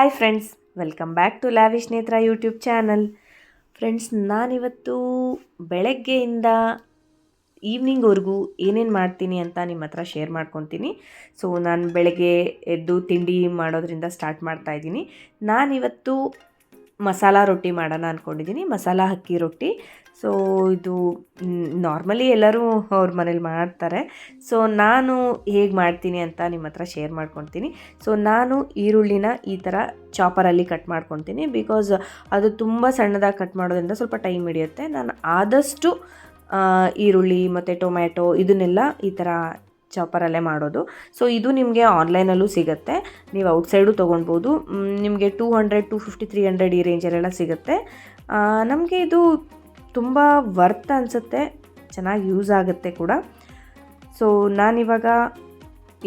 Hi friends welcome back to lavish Netra YouTube channel friends ನಾನಿವತ್ತು ಬೆಳಗ್ಗೆಯಿಂದ ಈವ್ನಿಂಗ್ವರೆಗೂ ಏನೇನು ಮಾಡ್ತೀನಿ ಅಂತ ನಿಮ್ಮ ಹತ್ರ ಶೇರ್ ಮಾಡ್ಕೊತೀನಿ. ಸೊ ನಾನು ಬೆಳಗ್ಗೆ ಎದ್ದು ತಿಂಡಿ ಮಾಡೋದ್ರಿಂದ ಸ್ಟಾರ್ಟ್ ಮಾಡ್ತಾ ಇದ್ದೀನಿ. ನಾನಿವತ್ತು ಮಸಾಲ ರೊಟ್ಟಿ ಮಾಡೋಣ ಅಂದ್ಕೊಂಡಿದ್ದೀನಿ ಮಸಾಲ ಅಕ್ಕಿ ರೊಟ್ಟಿ. ಸೊ ಇದು ನಾರ್ಮಲಿ ಎಲ್ಲರೂ ಅವ್ರ ಮನೇಲಿ ಮಾಡ್ತಾರೆ. ಸೊ ನಾನು ಹೇಗೆ ಮಾಡ್ತೀನಿ ಅಂತ ನಿಮ್ಮ ಹತ್ರ ಶೇರ್ ಮಾಡ್ಕೊತೀನಿ. ಸೊ ನಾನು ಈರುಳ್ಳಿನ ಈ ಥರ ಚಾಪರಲ್ಲಿ ಕಟ್ ಮಾಡ್ಕೊತೀನಿ ಬಿಕಾಸ್ ಅದು ತುಂಬ ಸಣ್ಣದಾಗಿ ಕಟ್ ಮಾಡೋದ್ರಿಂದ ಸ್ವಲ್ಪ ಟೈಮ್ ಹಿಡಿಯುತ್ತೆ. ನಾನು ಆದಷ್ಟು ಈರುಳ್ಳಿ ಮತ್ತು ಟೊಮ್ಯಾಟೊ ಇದನ್ನೆಲ್ಲ ಈ ಥರ ಚಾಪರಲ್ಲೇ ಮಾಡೋದು. ಸೊ ಇದು ನಿಮಗೆ ಆನ್ಲೈನಲ್ಲೂ ಸಿಗುತ್ತೆ. ನೀವು ಔಟ್ಸೈಡು ತೊಗೊಳ್ಬೋದು. ನಿಮಗೆ two hundred two fifty three hundred ಈ ರೇಂಜಲ್ಲೆಲ್ಲ ಸಿಗುತ್ತೆ. ನಮಗೆ ಇದು ತುಂಬ ವರ್ತ್ ಅನಿಸುತ್ತೆ. ಚೆನ್ನಾಗಿ ಯೂಸ್ ಆಗುತ್ತೆ ಕೂಡ. ಸೊ ನಾನಿವಾಗ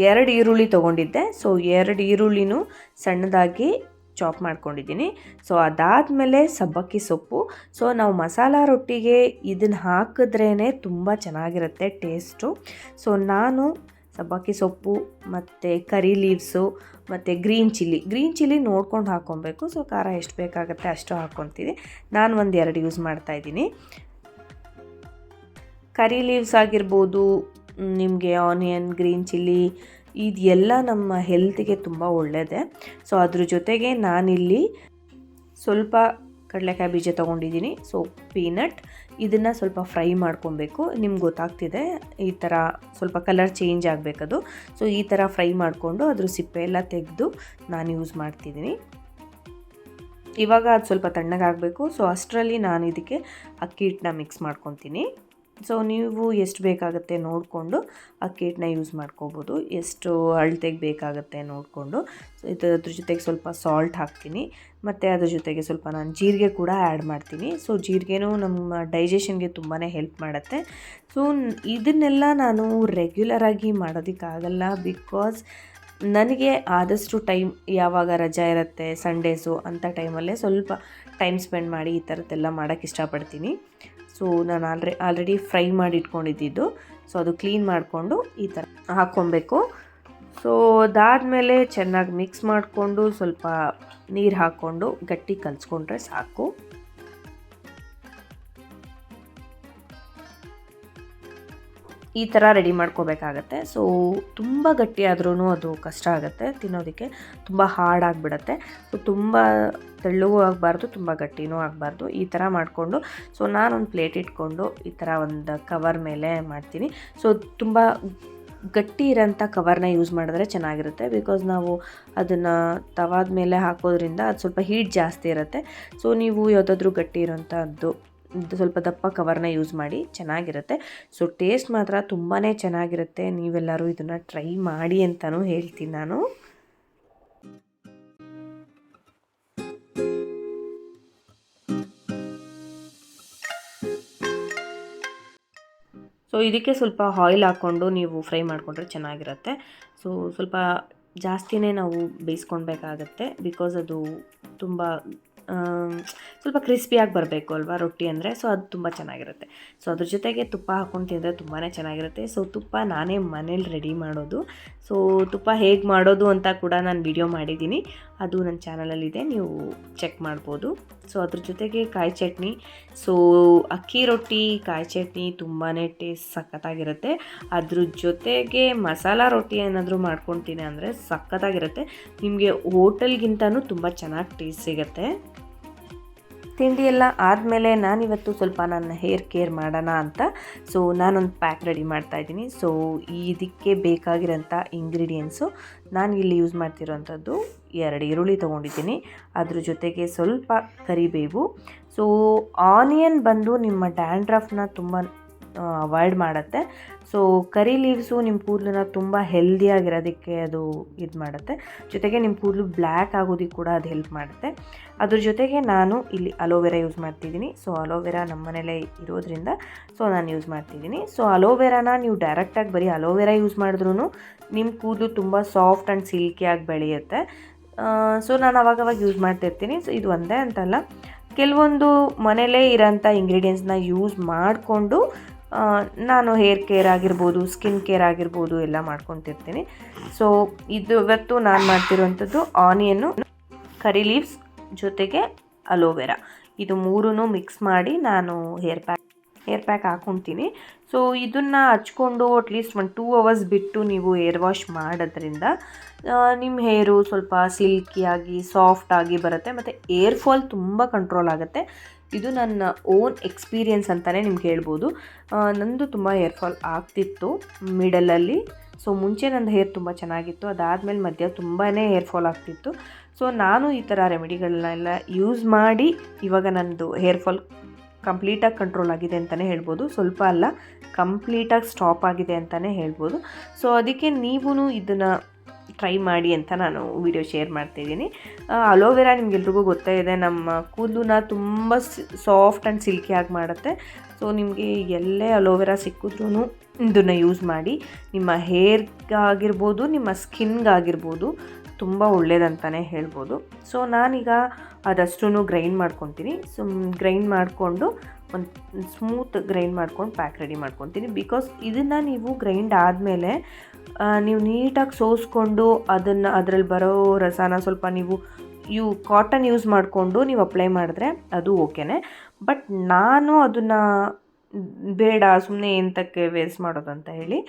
ಎರಡು ಈರುಳ್ಳಿ ತೊಗೊಂಡಿದ್ದೆ. ಸೊ ಎರಡು ಈರುಳ್ಳಿನೂ ಸಣ್ಣದಾಗಿ ಚಾಪ್ ಮಾಡ್ಕೊಂಡಿದ್ದೀನಿ. ಸೊ ಅದಾದಮೇಲೆ ಸಬ್ಬಕ್ಕಿ ಸೊಪ್ಪು. ಸೊ ನಾವು ಮಸಾಲ ರೊಟ್ಟಿಗೆ ಇದನ್ನು ಹಾಕಿದ್ರೇ ತುಂಬ ಚೆನ್ನಾಗಿರುತ್ತೆ ಟೇಸ್ಟು. ಸೊ ನಾನು ಸಬ್ಬಕ್ಕಿ ಸೊಪ್ಪು ಮತ್ತು ಕರಿ ಲೀವ್ಸು ಮತ್ತು ಗ್ರೀನ್ ಚಿಲ್ಲಿ ಗ್ರೀನ್ ಚಿಲ್ಲಿ ನೋಡ್ಕೊಂಡು ಹಾಕ್ಕೊಬೇಕು ಸೊ ಖಾರ ಎಷ್ಟು ಬೇಕಾಗುತ್ತೆ ಅಷ್ಟು ಹಾಕ್ಕೊತೀನಿ ನಾನು ಒಂದು ಎರಡು ಯೂಸ್ ಮಾಡ್ತಾಯಿದ್ದೀನಿ ಕರಿ ಲೀವ್ಸ್ ಆಗಿರ್ಬೋದು, ನಿಮಗೆ ಆನಿಯನ್, ಗ್ರೀನ್ ಚಿಲ್ಲಿ ಇದೆಲ್ಲ ನಮ್ಮ ಹೆಲ್ತಿಗೆ ತುಂಬ ಒಳ್ಳೆಯದೇ ಸೊ ಅದ್ರ ಜೊತೆಗೆ ನಾನಿಲ್ಲಿ ಸ್ವಲ್ಪ ಕಡಲೆಕಾಯಿ ಬೀಜ ತೊಗೊಂಡಿದ್ದೀನಿ. ಸೊ ಪೀನಟ್ ಇದನ್ನು ಸ್ವಲ್ಪ ಫ್ರೈ ಮಾಡ್ಕೊಬೇಕು. ನಿಮ್ಗೆ ಗೊತ್ತಾಗ್ತಿದೆ, ಈ ಥರ ಸ್ವಲ್ಪ ಕಲರ್ ಚೇಂಜ್ ಆಗಬೇಕದು. ಸೊ ಈ ಥರ ಫ್ರೈ ಮಾಡಿಕೊಂಡು ಅದ್ರ ಸಿಪ್ಪೆ ಎಲ್ಲ ತೆಗೆದು ನಾನು ಯೂಸ್ ಮಾಡ್ತಿದ್ದೀನಿ. ಇವಾಗ ಅದು ಸ್ವಲ್ಪ ತಣ್ಣಗಾಗಬೇಕು. ಸೊ ಅಷ್ಟರಲ್ಲಿ ನಾನು ಇದಕ್ಕೆ ಅಕ್ಕಿ ಹಿಟ್ಟನ್ನ ಮಿಕ್ಸ್ ಮಾಡ್ಕೊತೀನಿ. ಸೊ ನೀವು ಎಷ್ಟು ಬೇಕಾಗುತ್ತೆ ನೋಡಿಕೊಂಡು ಆ ಕೇಟ್ನ ಯೂಸ್ ಮಾಡ್ಕೋಬೋದು. ಎಷ್ಟು ಅಳತೆಗೆ ಬೇಕಾಗುತ್ತೆ ನೋಡಿಕೊಂಡು. ಸೊ ಇದು ಅದ್ರ ಜೊತೆಗೆ ಸ್ವಲ್ಪ ಸಾಲ್ಟ್ ಹಾಕ್ತೀನಿ. ಮತ್ತು ಅದ್ರ ಜೊತೆಗೆ ಸ್ವಲ್ಪ ನಾನು ಜೀರಿಗೆ ಕೂಡ ಆ್ಯಡ್ ಮಾಡ್ತೀನಿ. ಸೊ ಜೀರಿಗೆನೂ ನಮ್ಮ ಡೈಜೆಷನ್ಗೆ ತುಂಬಾ ಹೆಲ್ಪ್ ಮಾಡುತ್ತೆ. ಸೊ ಇದನ್ನೆಲ್ಲ ನಾನು ರೆಗ್ಯುಲರಾಗಿ ಮಾಡೋದಕ್ಕಾಗಲ್ಲ ಬಿಕಾಸ್ ನನಗೆ ಆದಷ್ಟು ಟೈಮ್ ಯಾವಾಗ ರಜಾ ಇರುತ್ತೆ ಸಂಡೇಸು ಅಂಥ ಟೈಮಲ್ಲೇ ಸ್ವಲ್ಪ ಟೈಮ್ ಸ್ಪೆಂಡ್ ಮಾಡಿ ಈ ಥರದ್ದೆಲ್ಲ ಮಾಡೋಕ್ಕೆ ಇಷ್ಟಪಡ್ತೀನಿ. ಸೊ ನಾನು ಆಲ್ರೆ ಆಲ್ರೆಡಿ ಫ್ರೈ ಮಾಡಿ ಇಟ್ಕೊಂಡಿದ್ದಿದ್ದು ಸೊ ಅದು ಕ್ಲೀನ್ ಮಾಡಿಕೊಂಡು ಈ ಥರ ಹಾಕ್ಕೊಬೇಕು. ಸೊ ಅದಾದಮೇಲೆ ಚೆನ್ನಾಗಿ ಮಿಕ್ಸ್ ಮಾಡಿಕೊಂಡು ಸ್ವಲ್ಪ ನೀರು ಹಾಕ್ಕೊಂಡು ಗಟ್ಟಿ ಕಲಿಸ್ಕೊಂಡ್ರೆ ಸಾಕು. ಈ ಥರ ರೆಡಿ ಮಾಡ್ಕೋಬೇಕಾಗತ್ತೆ. ಸೊ ತುಂಬ ಗಟ್ಟಿಯಾದ್ರೂ ಅದು ಕಷ್ಟ ಆಗುತ್ತೆ. ತಿನ್ನೋದಕ್ಕೆ ತುಂಬ ಹಾರ್ಡ್ ಆಗಿಬಿಡತ್ತೆ. ಸೊ ತುಂಬ ತೆಳ್ಳಗೂ ಆಗಬಾರ್ದು, ತುಂಬ ಗಟ್ಟಿನೂ ಆಗಬಾರ್ದು. ಈ ಥರ ಮಾಡಿಕೊಂಡು ಸೊ ನಾನೊಂದು ಪ್ಲೇಟ್ ಇಟ್ಕೊಂಡು ಈ ಥರ ಒಂದು ಕವರ್ ಮೇಲೆ ಮಾಡ್ತೀನಿ. ಸೊ ತುಂಬ ಗಟ್ಟಿ ಇರೋಂಥ ಕವರ್ನ ಯೂಸ್ ಮಾಡಿದ್ರೆ ಚೆನ್ನಾಗಿರುತ್ತೆ. ಬಿಕಾಸ್ ನಾವು ಅದನ್ನು ತವಾದ ಮೇಲೆ ಹಾಕೋದ್ರಿಂದ ಅದು ಸ್ವಲ್ಪ ಹೀಟ್ ಜಾಸ್ತಿ ಇರುತ್ತೆ. ಸೊ ನೀವು ಯಾವುದಾದ್ರೂ ಗಟ್ಟಿ ಇರೋಂಥದ್ದು ಸ್ವಲ್ಪ ದಪ್ಪ ಕವರ್ನ ಯೂಸ್ ಮಾಡಿ ಚೆನ್ನಾಗಿರುತ್ತೆ. ಸೊ, ಟೇಸ್ಟ್ ಮಾತ್ರ ತುಂಬಾ ಚೆನ್ನಾಗಿರುತ್ತೆ. ನೀವೆಲ್ಲರೂ ಇದನ್ನು ಟ್ರೈ ಮಾಡಿ ಅಂತಲೂ ಹೇಳ್ತೀನಿ ನಾನು. ಸೊ, ಇದಕ್ಕೆ ಸ್ವಲ್ಪ ಆಯಿಲ್ ಹಾಕ್ಕೊಂಡು ನೀವು ಫ್ರೈ ಮಾಡಿಕೊಂಡ್ರೆ ಚೆನ್ನಾಗಿರುತ್ತೆ. ಸೊ, ಸ್ವಲ್ಪ ಜಾಸ್ತಿನೇ ನಾವು ಬೇಯಿಸ್ಕೊಳ್ಬೇಕಾಗತ್ತೆ. ಬಿಕಾಸ್ ಅದು ತುಂಬ ಸ್ವಲ್ಪ ಕ್ರಿಸ್ಪಿಯಾಗಿ ಬರಬೇಕು ಅಲ್ವಾ ರೊಟ್ಟಿ ಅಂದರೆ? ಸೊ ಅದು ತುಂಬ ಚೆನ್ನಾಗಿರುತ್ತೆ. ಸೊ ಅದ್ರ ಜೊತೆಗೆ ತುಪ್ಪ ಹಾಕ್ಕೊಂಡು ತಿಂದರೆ ತುಂಬಾ ಚೆನ್ನಾಗಿರುತ್ತೆ. ಸೊ ತುಪ್ಪ ನಾನೇ ಮನೇಲಿ ರೆಡಿ ಮಾಡೋದು. ಸೊ ತುಪ್ಪ ಹೇಗೆ ಮಾಡೋದು ಅಂತ ಕೂಡ ನಾನು ವಿಡಿಯೋ ಮಾಡಿದ್ದೀನಿ. ಅದು ನನ್ನ ಚಾನಲಲ್ಲಿದೆ ನೀವು ಚೆಕ್ ಮಾಡ್ಬೋದು. ಸೊ ಅದ್ರ ಜೊತೆಗೆ ಕಾಯಿ ಚಟ್ನಿ. ಸೊ ಅಕ್ಕಿ ರೊಟ್ಟಿ, ಕಾಯಿ ಚಟ್ನಿ ತುಂಬಾ ಟೇಸ್ಟ್ ಸಖತ್ತಾಗಿರುತ್ತೆ. ಅದ್ರ ಜೊತೆಗೆ ಮಸಾಲ ರೊಟ್ಟಿ ಏನಾದರೂ ಮಾಡ್ಕೊತೀನಿ ಅಂದರೆ ಸಖತ್ತಾಗಿರುತ್ತೆ. ನಿಮಗೆ ಹೋಟೆಲ್ಗಿಂತನೂ ತುಂಬ ಚೆನ್ನಾಗಿ ಟೇಸ್ಟ್ ಸಿಗುತ್ತೆ. ತಿಂಡಿ ಎಲ್ಲ ಆದಮೇಲೆ ನಾನಿವತ್ತು ಸ್ವಲ್ಪ ನನ್ನ ಹೇರ್ ಕೇರ್ ಮಾಡೋಣ ಅಂತ. ಸೊ ನಾನೊಂದು ಪ್ಯಾಕ್ ರೆಡಿ ಮಾಡ್ತಾ ಇದ್ದೀನಿ. ಸೊ ಇದಕ್ಕೆ ಬೇಕಾಗಿರೋಂಥ ಇಂಗ್ರೀಡಿಯೆಂಟ್ಸು ನಾನು ಇಲ್ಲಿ ಯೂಸ್ ಮಾಡ್ತಿರೋವಂಥದ್ದು ಎರಡು ಈರುಳ್ಳಿ ತೊಗೊಂಡಿದ್ದೀನಿ. ಅದ್ರ ಜೊತೆಗೆ ಸ್ವಲ್ಪ ಕರಿಬೇವು. ಸೊ ಆನಿಯನ್ ಬಂದು ನಿಮ್ಮ ಡ್ಯಾಂಡ್ರಫ್ನ ತುಂಬ ಅವಾಯ್ಡ್ ಮಾಡುತ್ತೆ. ಸೊ ಕರಿ ಲೀವ್ಸು ನಿಮ್ಮ ಕೂದಲನ್ನ ತುಂಬ ಹೆಲ್ದಿಯಾಗಿರೋದಕ್ಕೆ ಅದು ಇದು ಮಾಡುತ್ತೆ. ಜೊತೆಗೆ ನಿಮ್ಮ ಕೂದಲು ಬ್ಲ್ಯಾಕ್ ಆಗೋದಕ್ಕೆ ಕೂಡ ಅದು ಹೆಲ್ಪ್ ಮಾಡುತ್ತೆ. ಅದ್ರ ಜೊತೆಗೆ ನಾನು ಇಲ್ಲಿ ಅಲೋವೆರಾ ಯೂಸ್ ಮಾಡ್ತಿದ್ದೀನಿ. ಸೊ ಅಲೋವೆರಾ ನಮ್ಮ ಮನೇಲೇ ಇರೋದ್ರಿಂದ ಸೊ ನಾನು ಯೂಸ್ ಮಾಡ್ತಿದ್ದೀನಿ. ಸೊ ಅಲೋವೆರಾನ ನೀವು ಡೈರೆಕ್ಟಾಗಿ ಬರೀ ಅಲೋವೆರಾ ಯೂಸ್ ಮಾಡಿದ್ರೂ ನಿಮ್ಮ ಕೂದಲು ತುಂಬ ಸಾಫ್ಟ್ ಆ್ಯಂಡ್ ಸಿಲ್ಕಿಯಾಗಿ ಬೆಳೆಯುತ್ತೆ. ಸೊ ನಾನು ಅವಾಗವಾಗ ಯೂಸ್ ಮಾಡ್ತಿರ್ತೀನಿ. ಸೊ ಇದು ಒಂದೇ ಅಂತಲ್ಲ. ಕೆಲವೊಂದು ಮನೇಲೇ ಇರೋಂಥ ಇಂಗ್ರೀಡಿಯೆಂಟ್ಸ್ನ ಯೂಸ್ ಮಾಡಿಕೊಂಡು ನಾನು ಹೇರ್ ಕೇರ್ ಆಗಿರ್ಬೋದು ಸ್ಕಿನ್ ಕೇರ್ ಆಗಿರ್ಬೋದು ಎಲ್ಲ ಮಾಡ್ಕೊತಿರ್ತೀನಿ. ಸೊ ಇದು ಇವತ್ತು ನಾನು ಮಾಡ್ತಿರುವಂಥದ್ದು ಆನಿಯನ್ನು ಕರಿ ಲೀವ್ಸ್ ಜೊತೆಗೆ ಅಲೋವೆರಾ ಇದು ಮೂರೂ ಮಿಕ್ಸ್ ಮಾಡಿ ನಾನು ಹೇರ್ ಪ್ಯಾಕ್ ಹೇರ್ ಪ್ಯಾಕ್ ಹಾಕ್ಕೊತೀನಿ ಸೊ ಇದನ್ನು ಹಚ್ಕೊಂಡು ಅಟ್ಲೀಸ್ಟ್ ಒಂದು ಟೂ ಅವರ್ಸ್ ಬಿಟ್ಟು ನೀವು ಹೇರ್ ವಾಶ್ ಮಾಡೋದ್ರಿಂದ ನಿಮ್ಮ ಹೇರು ಸ್ವಲ್ಪ ಸಿಲ್ಕಿಯಾಗಿ ಸಾಫ್ಟಾಗಿ ಬರುತ್ತೆ. ಮತ್ತು ಏರ್ ಫಾಲ್ ತುಂಬ ಕಂಟ್ರೋಲ್ ಆಗುತ್ತೆ. ಇದು ನನ್ನ ಓನ್ ಎಕ್ಸ್ಪೀರಿಯೆನ್ಸ್ ಅಂತಲೇ ನಿಮ್ಗೆ ಹೇಳ್ಬೋದು. ನಂದು ತುಂಬ ಹೇರ್ ಫಾಲ್ ಆಗ್ತಿತ್ತು ಮಿಡಲಲ್ಲಿ. ಸೊ, ಮುಂಚೆ ನಂದು ಹೇರ್ ತುಂಬ ಚೆನ್ನಾಗಿತ್ತು. ಅದಾದಮೇಲೆ ಮಧ್ಯ ತುಂಬಾ ಹೇರ್ ಫಾಲ್ ಆಗ್ತಿತ್ತು. ಸೊ, ನಾನು ಈ ಥರ ರೆಮಿಡಿಗಳನ್ನೆಲ್ಲ ಯೂಸ್ ಮಾಡಿ ಇವಾಗ ನನ್ನದು ಹೇರ್ ಫಾಲ್ ಕಂಪ್ಲೀಟಾಗಿ ಕಂಟ್ರೋಲ್ ಆಗಿದೆ ಅಂತಲೇ ಹೇಳ್ಬೋದು. ಸ್ವಲ್ಪ ಅಲ್ಲ ಕಂಪ್ಲೀಟಾಗಿ ಸ್ಟಾಪ್ ಆಗಿದೆ ಅಂತಲೇ ಹೇಳ್ಬೋದು. ಸೊ, ಅದಕ್ಕೆ ನೀವು ಇದನ್ನು ಟ್ರೈ ಮಾಡಿ ಅಂತ ನಾನು ವಿಡಿಯೋ ಶೇರ್ ಮಾಡ್ತಾಯಿದ್ದೀನಿ ಅಲೋವೆರಾ ನಿಮಗೆಲ್ರಿಗೂ ಗೊತ್ತೇ ಇದೆ, ನಮ್ಮ ಕೂದಲನ್ನ ತುಂಬ ಸಾಫ್ಟ್ ಆ್ಯಂಡ್ ಸಿಲ್ಕಿಯಾಗಿ ಮಾಡುತ್ತೆ. ಸೊ ನಿಮಗೆ ಎಲ್ಲೇ ಅಲೋವೆರಾ ಸಿಕ್ಕಿದ್ರೂ ಇದನ್ನು ಯೂಸ್ ಮಾಡಿ. ನಿಮ್ಮ ಹೇರ್ಗಾಗಿರ್ಬೋದು ನಿಮ್ಮ ಸ್ಕಿನ್ಗಾಗಿರ್ಬೋದು ತುಂಬ ಒಳ್ಳೇದಂತಲೇ ಹೇಳ್ಬೋದು. ಸೊ ನಾನೀಗ ಅದಷ್ಟೂ ಗ್ರೈಂಡ್ ಮಾಡ್ಕೊತೀನಿ. ಸೊ ಗ್ರೈಂಡ್ ಮಾಡಿಕೊಂಡು ಒಂದು ಸ್ಮೂತ್ ಗ್ರೈಂಡ್ ಮಾಡ್ಕೊಂಡು ಪ್ಯಾಕ್ ರೆಡಿ ಮಾಡ್ಕೊತೀನಿ. ಬಿಕಾಸ್ ಇದನ್ನು ನೀವು ಗ್ರೈಂಡ್ ಆದಮೇಲೆ ನೀವು ನೀಟಾಗಿ ಸೋಸ್ಕೊಂಡು ಅದನ್ನು ಅದರಲ್ಲಿ ಬರೋ ರಸನ ಸ್ವಲ್ಪ ನೀವು, ಯು ಕಾಟನ್ ಯೂಸ್ ಮಾಡಿಕೊಂಡು ನೀವು ಅಪ್ಲೈ ಮಾಡಿದ್ರೆ ಅದು ಓಕೆನೆ. ಬಟ್ ನಾನು ಅದನ್ನು ಬೇಡ ಸುಮ್ಮನೆ ಎಂತಕ್ಕೆ ವೇಸ್ಟ್ ಮಾಡೋದು ಅಂತ ಹೇಳಿ,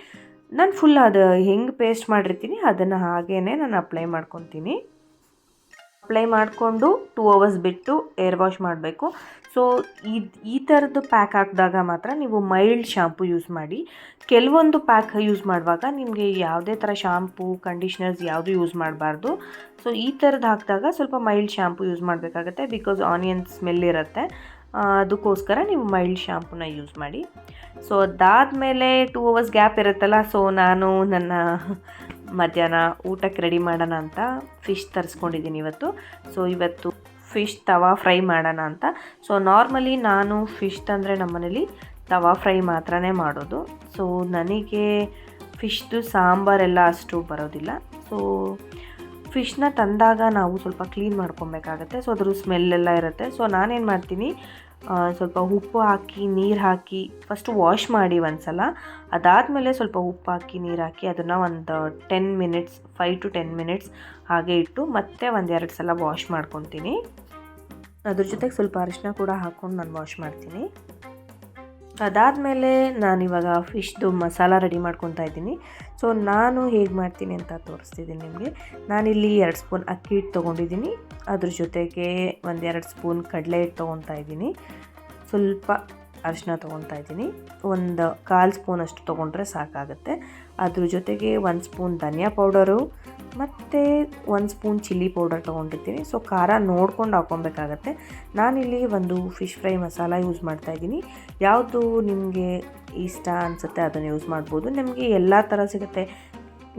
ನಾನು ಫುಲ್ ಅದು ಹೆಂಗೆ ಪೇಸ್ಟ್ ಮಾಡಿರ್ತೀನಿ ಅದನ್ನು ಹಾಗೇ ನಾನು ಅಪ್ಲೈ ಮಾಡ್ಕೊತೀನಿ. ಅಪ್ಲೈ ಮಾಡಿಕೊಂಡು ಟೂ ಅವರ್ಸ್ ಬಿಟ್ಟು ಏರ್ ವಾಶ್ ಮಾಡಬೇಕು. ಸೊ ಇದು, ಈ ಥರದ್ದು ಪ್ಯಾಕ್ ಹಾಕಿದಾಗ ಮಾತ್ರ ನೀವು ಮೈಲ್ಡ್ ಶಾಂಪು ಯೂಸ್ ಮಾಡಿ. ಕೆಲವೊಂದು ಪ್ಯಾಕ್ ಯೂಸ್ ಮಾಡುವಾಗ ನಿಮಗೆ ಯಾವುದೇ ಥರ ಶ್ಯಾಂಪು ಕಂಡೀಷ್ನರ್ಸ್ ಯಾವುದು ಯೂಸ್ ಮಾಡಬಾರ್ದು. ಸೊ ಈ ಥರದ್ದು ಹಾಕಿದಾಗ ಸ್ವಲ್ಪ ಮೈಲ್ಡ್ ಶ್ಯಾಂಪು ಯೂಸ್ ಮಾಡಬೇಕಾಗತ್ತೆ ಬಿಕಾಸ್ ಆನಿಯನ್ ಸ್ಮೆಲ್ ಇರುತ್ತೆ. ಅದಕ್ಕೋಸ್ಕರ ನೀವು ಮೈಲ್ಡ್ ಶಾಂಪೂನ ಯೂಸ್ ಮಾಡಿ. ಸೊ ಅದಾದಮೇಲೆ ಟೂ ಅವರ್ಸ್ ಗ್ಯಾಪ್ ಇರುತ್ತಲ್ಲ ಸೊ ನಾನು ನನ್ನ ಮಧ್ಯಾಹ್ನ ಊಟಕ್ಕೆ ರೆಡಿ ಮಾಡೋಣ ಅಂತ ಫಿಶ್ ತರಿಸ್ಕೊಂಡಿದ್ದೀನಿ ಇವತ್ತು. ಸೊ ಇವತ್ತು ಫಿಶ್ ತವಾ ಫ್ರೈ ಮಾಡೋಣ ಅಂತ. ಸೊ ನಾರ್ಮಲಿ ನಾನು ಫಿಶ್ ತಂದರೆ ನಮ್ಮನೇಲಿ ತವಾ ಫ್ರೈ ಮಾತ್ರನೇ ಮಾಡೋದು. ಸೊ ನನಗೆ ಫಿಶ್ದು ಸಾಂಬಾರೆಲ್ಲ ಅಷ್ಟು ಬರೋದಿಲ್ಲ. ಸೊ ಫಿಶ್ನ ತಂದಾಗ ನಾವು ಸ್ವಲ್ಪ ಕ್ಲೀನ್ ಮಾಡ್ಕೊಬೇಕಾಗತ್ತೆ. ಸೊ ಅದ್ರ ಸ್ಮೆಲ್ಲೆಲ್ಲ ಇರುತ್ತೆ. ಸೊ ನಾನೇನು ಮಾಡ್ತೀನಿ ಸ್ವಲ್ಪ ಉಪ್ಪು ಹಾಕಿ, ನೀರು ಹಾಕಿ ಫಸ್ಟು ವಾಶ್ ಮಾಡಿ ಒಂದ್ಸಲ. ಅದಾದಮೇಲೆ ಸ್ವಲ್ಪ ಉಪ್ಪು ಹಾಕಿ, ನೀರು ಹಾಕಿ ಅದನ್ನು ಒಂದು ten minutes five to ten minutes ಹಾಗೆ ಇಟ್ಟು ಮತ್ತೆ ಒಂದೆರಡು ಸಲ ವಾಶ್ ಮಾಡ್ಕೊತೀನಿ. ಅದ್ರ ಜೊತೆಗೆ ಸ್ವಲ್ಪ ಅರಿಶಿನ ಕೂಡ ಹಾಕ್ಕೊಂಡು ನಾನು ವಾಶ್ ಮಾಡ್ತೀನಿ. ಅದಾದಮೇಲೆ ನಾನಿವಾಗ ಫಿಶ್ದು ಮಸಾಲ ರೆಡಿ ಮಾಡ್ಕೊತಾ ಇದ್ದೀನಿ. ಸೊ ನಾನು ಹೇಗೆ ಮಾಡ್ತೀನಿ ಅಂತ ತೋರಿಸ್ತಿದ್ದೀನಿ ನಿಮಗೆ. ನಾನಿಲ್ಲಿ ಎರಡು ಸ್ಪೂನ್ ಅಕ್ಕಿ ಹಿಟ್ಟು ತೊಗೊಂಡಿದ್ದೀನಿ. ಅದ್ರ ಜೊತೆಗೆ ಒಂದೆರಡು ಸ್ಪೂನ್ ಕಡಲೆ ಹಿಟ್ಟು ತೊಗೊತಾ ಇದ್ದೀನಿ. ಸ್ವಲ್ಪ ಅರಿಶಿನ ತೊಗೊಳ್ತಾ ಇದ್ದೀನಿ. ಒಂದು ಕಾಲು ಸ್ಪೂನ್ ಅಷ್ಟು ತೊಗೊಂಡ್ರೆ ಸಾಕಾಗುತ್ತೆ. ಅದ್ರ ಜೊತೆಗೆ ಒಂದು ಸ್ಪೂನ್ ಧನಿಯಾ ಪೌಡರು ಮತ್ತು ಒಂದು ಸ್ಪೂನ್ ಚಿಲ್ಲಿ ಪೌಡರ್ ತೊಗೊಂಡಿರ್ತೀನಿ. ಸೊ, ಖಾರ ನೋಡ್ಕೊಂಡು ಹಾಕ್ಕೊಬೇಕಾಗತ್ತೆ. ನಾನಿಲ್ಲಿ ಒಂದು ಫಿಶ್ ಫ್ರೈ ಮಸಾಲ ಯೂಸ್ ಮಾಡ್ತಾಯಿದ್ದೀನಿ ಯಾವುದು ನಿಮಗೆ ಇಷ್ಟ ಅನಿಸುತ್ತೆ ಅದನ್ನು ಯೂಸ್ ಮಾಡ್ಬೋದು. ನಿಮಗೆ ಎಲ್ಲ ಥರ ಸಿಗುತ್ತೆ.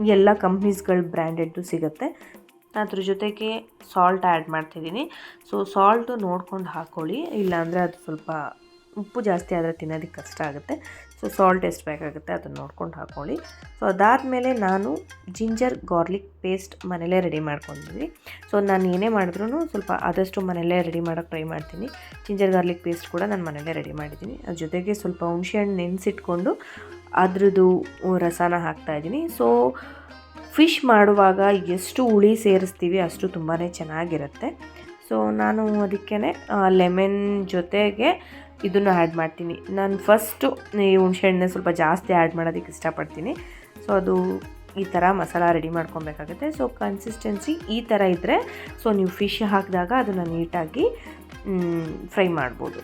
ಎಲ್ಲ ಕಂಪ್ನೀಸ್ಗಳ ಬ್ರ್ಯಾಂಡೆಡ್ದು ಸಿಗುತ್ತೆ. ಅದ್ರ ಜೊತೆಗೆ ಸಾಲ್ಟ್ ಆ್ಯಡ್ ಮಾಡ್ತಿದ್ದೀನಿ. ಸೊ, ಸಾಲ್ಟು ನೋಡ್ಕೊಂಡು ಹಾಕ್ಕೊಳ್ಳಿ ಇಲ್ಲಾಂದರೆ ಅದು ಸ್ವಲ್ಪ ಉಪ್ಪು ಜಾಸ್ತಿ ಆದರೆ ತಿನ್ನೋದಕ್ಕೆ ಕಷ್ಟ ಆಗುತ್ತೆ. ಸೊ ಸಾಲ್ಟ್ ಎಷ್ಟು ಬೇಕಾಗುತ್ತೆ ಅದನ್ನು ನೋಡ್ಕೊಂಡು ಹಾಕ್ಕೊಳ್ಳಿ ಸೊ ಅದಾದಮೇಲೆ ನಾನು ಜಿಂಜರ್ ಗಾರ್ಲಿಕ್ ಪೇಸ್ಟ್ ಮನೇಲೇ ರೆಡಿ ಮಾಡ್ಕೊಂಡಿದ್ವಿ ಸೊ ನಾನು ಏನೇ ಮಾಡಿದ್ರೂ ಸ್ವಲ್ಪ ಆದಷ್ಟು ಮನೇಲೇ ರೆಡಿ ಮಾಡೋಕ್ಕೆ ಟ್ರೈ ಮಾಡ್ತೀನಿ. ಜಿಂಜರ್ ಗಾರ್ಲಿಕ್ ಪೇಸ್ಟ್ ಕೂಡ ನಾನು ಮನೇಲೇ ರೆಡಿ ಮಾಡಿದ್ದೀನಿ ಅದ್ರ ಜೊತೆಗೆ ಸ್ವಲ್ಪ ಹುಣಸೆಹಣ್ಣು ನೆನೆಸಿಟ್ಕೊಂಡು ಅದ್ರದ್ದು ರಸನ ಹಾಕ್ತಾಯಿದ್ದೀನಿ ಸೊ ಫಿಶ್ ಮಾಡುವಾಗ ಎಷ್ಟು ಹುಳಿ ಸೇರಿಸ್ತೀವಿ ಅಷ್ಟು ತುಂಬಾ ಚೆನ್ನಾಗಿರುತ್ತೆ. ಸೊ ನಾನು ಅದಕ್ಕೇ ಲೆಮನ್ ಜೊತೆಗೆ ಇದನ್ನು ಆ್ಯಡ್ ಮಾಡ್ತೀನಿ. ನಾನು ಫಸ್ಟು ಈ ಹುಣಸೆಹಣ್ಣೆ ಸ್ವಲ್ಪ ಜಾಸ್ತಿ ಆ್ಯಡ್ ಮಾಡೋದಕ್ಕೆ ಇಷ್ಟಪಡ್ತೀನಿ. ಸೊ ಅದು ಈ ಥರ ಮಸಾಲ ರೆಡಿ ಮಾಡ್ಕೊಬೇಕಾಗುತ್ತೆ. ಸೊ ಕನ್ಸಿಸ್ಟೆನ್ಸಿ ಈ ಥರ ಇದ್ದರೆ ಸೊ ನೀವು ಫಿಶ್ ಹಾಕಿದಾಗ ಅದನ್ನು ನೀಟಾಗಿ ಫ್ರೈ ಮಾಡ್ಬೋದು.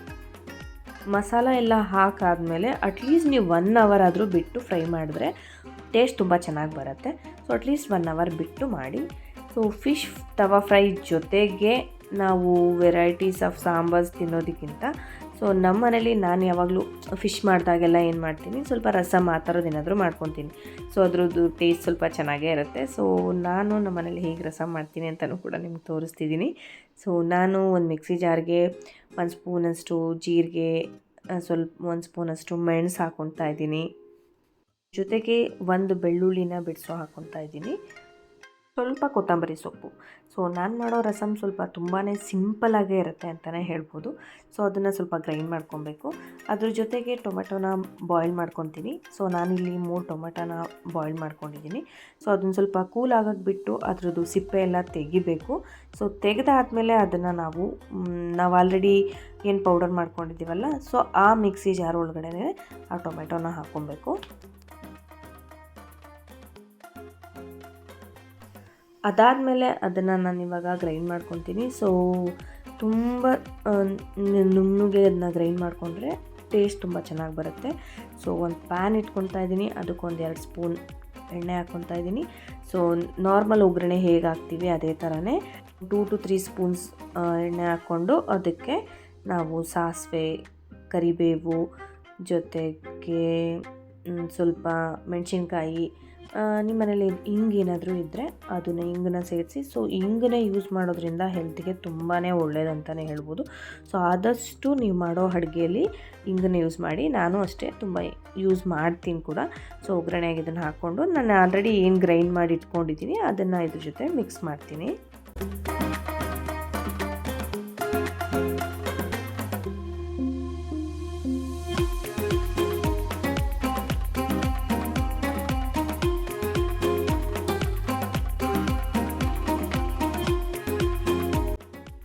ಮಸಾಲ ಎಲ್ಲ ಹಾಕಾದಮೇಲೆ ಅಟ್ಲೀಸ್ಟ್ ನೀವು ಒನ್ ಅವರ್ ಆದರೂ ಬಿಟ್ಟು ಫ್ರೈ ಮಾಡಿದ್ರೆ ಟೇಸ್ಟ್ ತುಂಬ ಚೆನ್ನಾಗಿ ಬರುತ್ತೆ. ಸೊ ಅಟ್ಲೀಸ್ಟ್ ಒನ್ ಅವರ್ ಬಿಟ್ಟು ಮಾಡಿ. ಸೊ ಫಿಶ್ ತವಾ ಫ್ರೈ ಜೊತೆಗೆ ನಾವು ವೆರೈಟೀಸ್ ಆಫ್ ಸಾಂಬಾರ್ಸ್ ತಿನ್ನೋದಕ್ಕಿಂತ ಸೊ ನಮ್ಮ ಮನೇಲಿ ನಾನು ಯಾವಾಗಲೂ ಫಿಶ್ ಮಾಡಿದಾಗೆಲ್ಲ ಏನು ಮಾಡ್ತೀನಿ, ಸ್ವಲ್ಪ ರಸಮ್ ಆ ಥರದ್ದು ಏನಾದರೂ ಮಾಡ್ಕೊತೀನಿ. ಸೊ ಅದರದ್ದು ಟೇಸ್ಟ್ ಸ್ವಲ್ಪ ಚೆನ್ನಾಗೇ ಇರುತ್ತೆ. ಸೊ ನಾನು ನಮ್ಮ ಮನೇಲಿ ಹೇಗೆ ರಸಮ್ ಮಾಡ್ತೀನಿ ಅಂತಲೂ ಕೂಡ ನಿಮ್ಗೆ ತೋರಿಸ್ತಿದ್ದೀನಿ ಸೊ ನಾನು ಒಂದು ಮಿಕ್ಸಿ ಜಾರ್ಗೆ ಒಂದು ಸ್ಪೂನಷ್ಟು ಜೀರಿಗೆ ಸ್ವಲ್ಪ ಒಂದು ಸ್ಪೂನಷ್ಟು ಮೆಣಸು ಹಾಕ್ಕೊತಾ ಇದ್ದೀನಿ. ಜೊತೆಗೆ ಒಂದು ಬೆಳ್ಳುಳ್ಳಿನ ಬಿಡಿಸೋ ಹಾಕ್ಕೊತಾ ಇದ್ದೀನಿ. ಸ್ವಲ್ಪ ಕೊತ್ತಂಬರಿ ಸೊಪ್ಪು. ಸೊ, ನಾನು ಮಾಡೋ ರಸಮ್ ಸ್ವಲ್ಪ ತುಂಬಾ ಸಿಂಪಲಾಗೇ ಇರುತ್ತೆ ಅಂತಲೇ ಹೇಳ್ಬೋದು. ಸೊ, ಅದನ್ನು ಸ್ವಲ್ಪ ಗ್ರೈಂಡ್ ಮಾಡ್ಕೊಬೇಕು. ಅದ್ರ ಜೊತೆಗೆ ಟೊಮೆಟೊನ ಬಾಯ್ಲ್ ಮಾಡ್ಕೊತೀನಿ. ಸೊ, ನಾನಿಲ್ಲಿ ಮೂರು ಟೊಮೆಟೊನ ಬಾಯ್ಲ್ ಮಾಡ್ಕೊಂಡಿದ್ದೀನಿ. ಸೊ, ಅದನ್ನು ಸ್ವಲ್ಪ ಕೂಲ್ ಆಗೋಕ್ಕೆ ಬಿಟ್ಟು ಅದ್ರದ್ದು ಸಿಪ್ಪೆ ಎಲ್ಲ ತೆಗಿಬೇಕು. ಸೊ, ತೆಗೆದಾದಮೇಲೆ ಅದನ್ನು ನಾವು ನಾವು ಆಲ್ರೆಡಿ ಏನು ಪೌಡರ್ ಮಾಡ್ಕೊಂಡಿದ್ದೀವಲ್ಲ, ಸೊ, ಆ ಮಿಕ್ಸಿ ಜಾರ್ ಒಳಗಡೆ ಆ ಟೊಮೆಟೊನ ಹಾಕ್ಕೊಬೇಕು ಅದಾದಮೇಲೆ ಅದನ್ನು ನಾನು ಇವಾಗ ಗ್ರೈಂಡ್ ಮಾಡ್ಕೊತೀನಿ. ಸೊ ತುಂಬ ನುಣ್ಣಗೆ ಅದನ್ನ ಗ್ರೈಂಡ್ ಮಾಡಿಕೊಂಡ್ರೆ ಟೇಸ್ಟ್ ತುಂಬ ಚೆನ್ನಾಗಿ ಬರುತ್ತೆ. ಸೊ ಒಂದು ಪ್ಯಾನ್ ಇಟ್ಕೊತಾ ಇದ್ದೀನಿ. ಅದಕ್ಕೊಂದು ಎರಡು ಸ್ಪೂನ್ ಎಣ್ಣೆ ಹಾಕ್ಕೊತಾ ಇದ್ದೀನಿ. ಸೊ ನಾರ್ಮಲ್ ಒಗ್ಗರಣೆ ಹೇಗೆ ಹಾಕ್ತೀವಿ ಅದೇ ಥರನೇ ಟೂ ಟು ತ್ರೀ ಸ್ಪೂನ್ಸ್ ಎಣ್ಣೆ ಹಾಕ್ಕೊಂಡು ಅದಕ್ಕೆ ನಾವು ಸಾಸಿವೆ, ಕರಿಬೇವು ಜೊತೆಗೆ ಸ್ವಲ್ಪ ಮೆಣಸಿನ್ಕಾಯಿ ನಿಮ್ಮ ಮನೇಲಿ ಹಿಂಗೆ ಏನಾದರೂ ಇದ್ದರೆ ಅದನ್ನು ಹಿಂಗನ್ನ ಸೇರಿಸಿ. ಸೊ ಇಂಗನ್ನ ಯೂಸ್ ಮಾಡೋದ್ರಿಂದ ಹೆಲ್ತಿಗೆ ತುಂಬಾ ಒಳ್ಳೇದಂತಲೇ ಹೇಳ್ಬೋದು. ಸೊ ಆದಷ್ಟು ನೀವು ಮಾಡೋ ಅಡುಗೆಯಲ್ಲಿ ಹಿಂಗನ್ನ ಯೂಸ್ ಮಾಡಿ. ನಾನು ಅಷ್ಟೇ ತುಂಬ ಯೂಸ್ ಮಾಡ್ತೀನಿ ಕೂಡ. ಸೊ ಒಗ್ಗರಣೆಗೆ ಇದನ್ನು ಹಾಕ್ಕೊಂಡು ನಾನು ಆಲ್ರೆಡಿ ಏನು ಗ್ರೈಂಡ್ ಮಾಡಿ ಇಟ್ಕೊಂಡಿದ್ದೀನಿ, ಅದನ್ನು ಇದ್ರ ಜೊತೆ ಮಿಕ್ಸ್ ಮಾಡ್ತೀನಿ.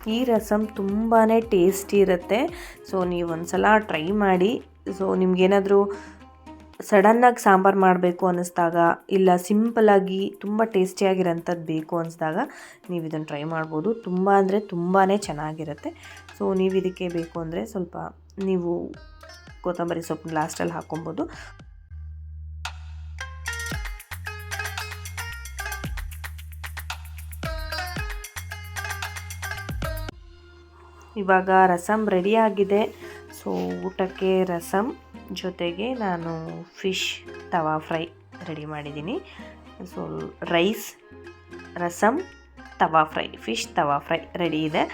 ಈ ರಸಮ್ ತುಂಬಾ ಟೇಸ್ಟಿ ಇರುತ್ತೆ. ಸೊ, ನೀವು ಒಂದು ಸಲ ಟ್ರೈ ಮಾಡಿ. ಸೊ, ನಿಮಗೇನಾದರೂ ಸಡನ್ನಾಗಿ ಸಾಂಬಾರು ಮಾಡಬೇಕು ಅನ್ನಿಸ್ದಾಗ ಇಲ್ಲ ಸಿಂಪಲಾಗಿ ತುಂಬ ಟೇಸ್ಟಿಯಾಗಿರೋಂಥದ್ದು ಬೇಕು ಅನ್ನಿಸ್ದಾಗ ನೀವು ಇದನ್ನು ಟ್ರೈ ಮಾಡ್ಬೋದು. ತುಂಬ ಅಂದರೆ ತುಂಬಾ ಚೆನ್ನಾಗಿರುತ್ತೆ. ಸೊ, ನೀವು ಇದಕ್ಕೆ ಬೇಕು ಅಂದರೆ ಸ್ವಲ್ಪ ನೀವು ಕೊತ್ತಂಬರಿ ಸೊಪ್ಪು ಲಾಸ್ಟಲ್ಲಿ ಹಾಕ್ಕೊಬೋದು ಇವಾಗ ರಸಮ್ ರೆಡಿಯಾಗಿದೆ ಸೊ ಊಟಕ್ಕೆ ರಸಮ್ ಜೊತೆಗೆ ನಾನು ಫಿಶ್ ತವಾ ಫ್ರೈ ರೆಡಿ ಮಾಡಿದ್ದೀನಿ. So rice rasam tawa fry fish tawa fry ready ಇದೆ.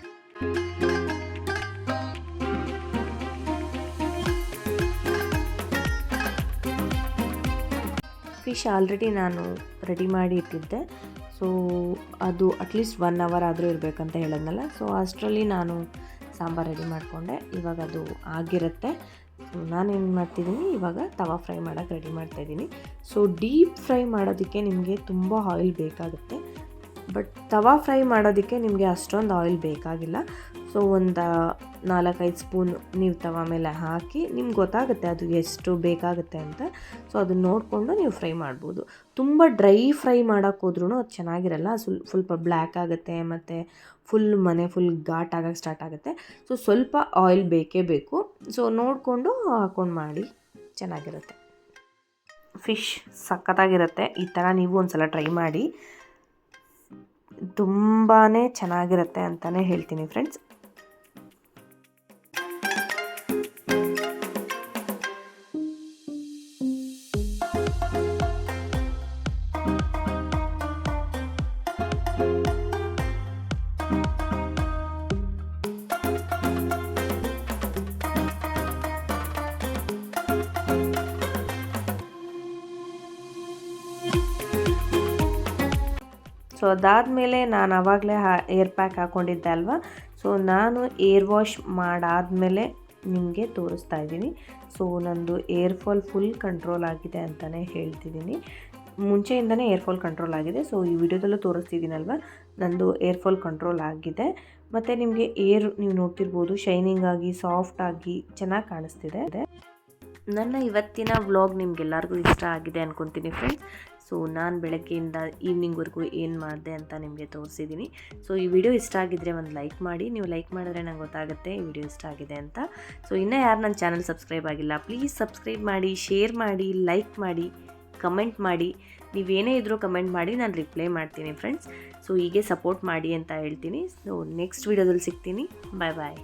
ಫಿಶ್ ಆಲ್ರೆಡಿ ನಾನು ರೆಡಿ ಮಾಡಿ ಇಟ್ಟಿದ್ದೆ. ಸೊ ಅದು ಅಟ್ಲೀಸ್ಟ್ ಒನ್ ಅವರ್ ಆದರೂ ಇರಬೇಕಂತ ಹೇಳೋದ್ನಲ್ಲ. ಸೊ ಅಷ್ಟರಲ್ಲಿ ನಾನು ಸಾಂಬಾರು ರೆಡಿ ಮಾಡಿಕೊಂಡೆ. ಇವಾಗ ಅದು ಆಗಿರುತ್ತೆ. ನಾನೇನು ಮಾಡ್ತಿದ್ದೀನಿ ಇವಾಗ ತವಾ ಫ್ರೈ ಮಾಡೋಕ್ಕೆ ರೆಡಿ ಮಾಡ್ತಾಯಿದ್ದೀನಿ ಸೊ ಡೀಪ್ ಫ್ರೈ ಮಾಡೋದಕ್ಕೆ ನಿಮಗೆ ತುಂಬ ಆಯಿಲ್ ಬೇಕಾಗುತ್ತೆ. ಬಟ್ ತವಾ ಫ್ರೈ ಮಾಡೋದಕ್ಕೆ ನಿಮಗೆ ಅಷ್ಟೊಂದು ಆಯಿಲ್ ಬೇಕಾಗಿಲ್ಲ. ಸೊ ಒಂದು ನಾಲ್ಕೈದು ಸ್ಪೂನ್ ನೀವು ತವ ಮೇಲೆ ಹಾಕಿ ನಿಮ್ಗೆ ಗೊತ್ತಾಗುತ್ತೆ ಅದು ಎಷ್ಟು ಬೇಕಾಗುತ್ತೆ ಅಂತ. ಸೊ ಅದನ್ನ ನೋಡಿಕೊಂಡು ನೀವು ಫ್ರೈ ಮಾಡ್ಬೋದು. ತುಂಬ ಡ್ರೈ ಫ್ರೈ ಮಾಡೋಕ್ಕೆ ಹೋದ್ರೂ ಅದು ಚೆನ್ನಾಗಿರಲ್ಲ. ಸುಲ್, ಸ್ವಲ್ಪ ಬ್ಲ್ಯಾಕ್ ಆಗುತ್ತೆ ಮತ್ತು ಫುಲ್ ಮನೆ ಫುಲ್ ಘಾಟ್ ಆಗೋಕ್ಕೆ ಸ್ಟಾರ್ಟ್ ಆಗುತ್ತೆ. ಸೊ ಸ್ವಲ್ಪ ಆಯಿಲ್ ಬೇಕೇ ಬೇಕು. ಸೊ ನೋಡಿಕೊಂಡು ಹಾಕೊಂಡು ಮಾಡಿ ಚೆನ್ನಾಗಿರುತ್ತೆ. ಫಿಶ್ ಸಖತ್ತಾಗಿರುತ್ತೆ. ಈ ಥರ ನೀವು ಒಂದು ಸಲ ಟ್ರೈ ಮಾಡಿ. ತುಂಬಾ ಚೆನ್ನಾಗಿರುತ್ತೆ ಅಂತಲೇ ಹೇಳ್ತೀನಿ ಫ್ರೆಂಡ್ಸ್. ಸೊ ಅದಾದಮೇಲೆ ನಾನು ಆವಾಗಲೇ ಏರ್ ಪ್ಯಾಕ್ ಹಾಕ್ಕೊಂಡಿದ್ದೆ ಅಲ್ವಾ? ಸೊ ನಾನು ಏರ್ ವಾಶ್ ಮಾಡಾದಮೇಲೆ ನಿಮಗೆ ತೋರಿಸ್ತಾ ಇದ್ದೀನಿ. ಸೊ ನಂದು ಏರ್ ಫಾಲ್ ಫುಲ್ ಕಂಟ್ರೋಲ್ ಆಗಿದೆ ಅಂತಲೇ ಹೇಳ್ತಿದ್ದೀನಿ. ಮುಂಚೆಯಿಂದನೇ ಏರ್ ಫಾಲ್ ಕಂಟ್ರೋಲ್ ಆಗಿದೆ. ಸೊ ಈ ವಿಡಿಯೋದಲ್ಲೂ ತೋರಿಸ್ತಿದ್ದೀನಲ್ವ ನಂದು ಏರ್ ಫಾಲ್ ಕಂಟ್ರೋಲ್ ಆಗಿದೆ. ಮತ್ತು ನಿಮಗೆ ಏರ್ ನೀವು ನೋಡ್ತಿರ್ಬೋದು ಶೈನಿಂಗ್ ಆಗಿ ಸಾಫ್ಟ್ ಆಗಿ ಚೆನ್ನಾಗಿ ಕಾಣಿಸ್ತಿದೆ. ನನ್ನ ಇವತ್ತಿನ ವ್ಲಾಗ್ ನಿಮ್ಗೆಲ್ಲರಿಗೂ ಇಷ್ಟ ಆಗಿದೆ ಅಂದ್ಕೊತೀನಿ ಫ್ರೆಂಡ್ಸ್ ಸೊ ನಾನು ಬೆಳಗ್ಗೆಯಿಂದ ಈವ್ನಿಂಗ್ವರೆಗೂ ಏನು ಮಾಡಿದೆ ಅಂತ ನಿಮಗೆ ತೋರಿಸಿದ್ದೀನಿ ಸೊ ಈ ವಿಡಿಯೋ ಇಷ್ಟ ಆಗಿದ್ದರೆ ಒಂದು ಲೈಕ್ ಮಾಡಿ. ನೀವು ಲೈಕ್ ಮಾಡಿದ್ರೆ ನಂಗೆ ಗೊತ್ತಾಗುತ್ತೆ ಈ ವಿಡಿಯೋ ಇಷ್ಟ ಆಗಿದೆ ಅಂತ. ಸೊ ಇನ್ನೂ ಯಾರು ನನ್ನ ಚಾನಲ್ ಸಬ್ಸ್ಕ್ರೈಬ್ ಆಗಿಲ್ಲ ಪ್ಲೀಸ್ ಸಬ್ಸ್ಕ್ರೈಬ್ ಮಾಡಿ ಶೇರ್ ಮಾಡಿ ಲೈಕ್ ಮಾಡಿ ಕಮೆಂಟ್ ಮಾಡಿ. ನೀವೇನೇ ಇದ್ರೂ ಕಮೆಂಟ್ ಮಾಡಿ, ನಾನು ರಿಪ್ಲೈ ಮಾಡ್ತೀನಿ ಫ್ರೆಂಡ್ಸ್ ಸೊ ಹೀಗೆ ಸಪೋರ್ಟ್ ಮಾಡಿ ಅಂತ ಹೇಳ್ತೀನಿ. ಸೊ ನೆಕ್ಸ್ಟ್ ವಿಡಿಯೋದಲ್ಲಿ ಸಿಗ್ತೀನಿ. ಬಾಯ್ ಬಾಯ್